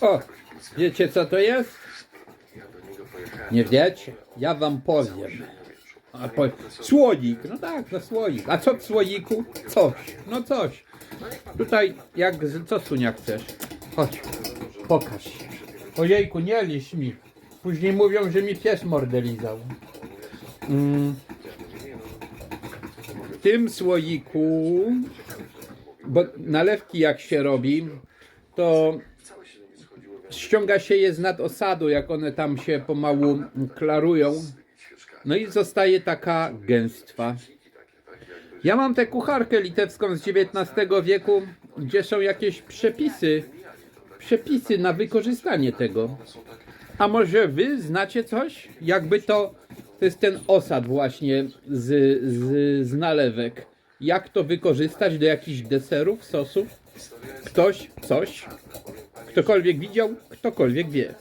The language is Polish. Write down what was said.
O, wiecie co to jest? Nie wiecie? Ja wam powiem. A po... Słoik, no tak, no słoik. A co w słoiku? Coś, no coś. Tutaj, jak, co Sunia chcesz? Chodź, pokaż się. Ojejku, nie liś mi. Później mówią, że mi pies mordę lizał. Mm. W tym słoiku, bo nalewki jak się robi, to ściąga się je z nad osadu, jak one tam się pomału klarują. No i zostaje taka gęstwa. Ja mam tę kucharkę litewską z XIX wieku, gdzie są jakieś przepisy, przepisy na wykorzystanie tego. A może wy znacie coś? Jakby to, to jest ten osad właśnie z, z, z nalewek. Jak to wykorzystać do jakichś deserów, sosów? Ktoś, coś? Ktokolwiek widział, ktokolwiek wie.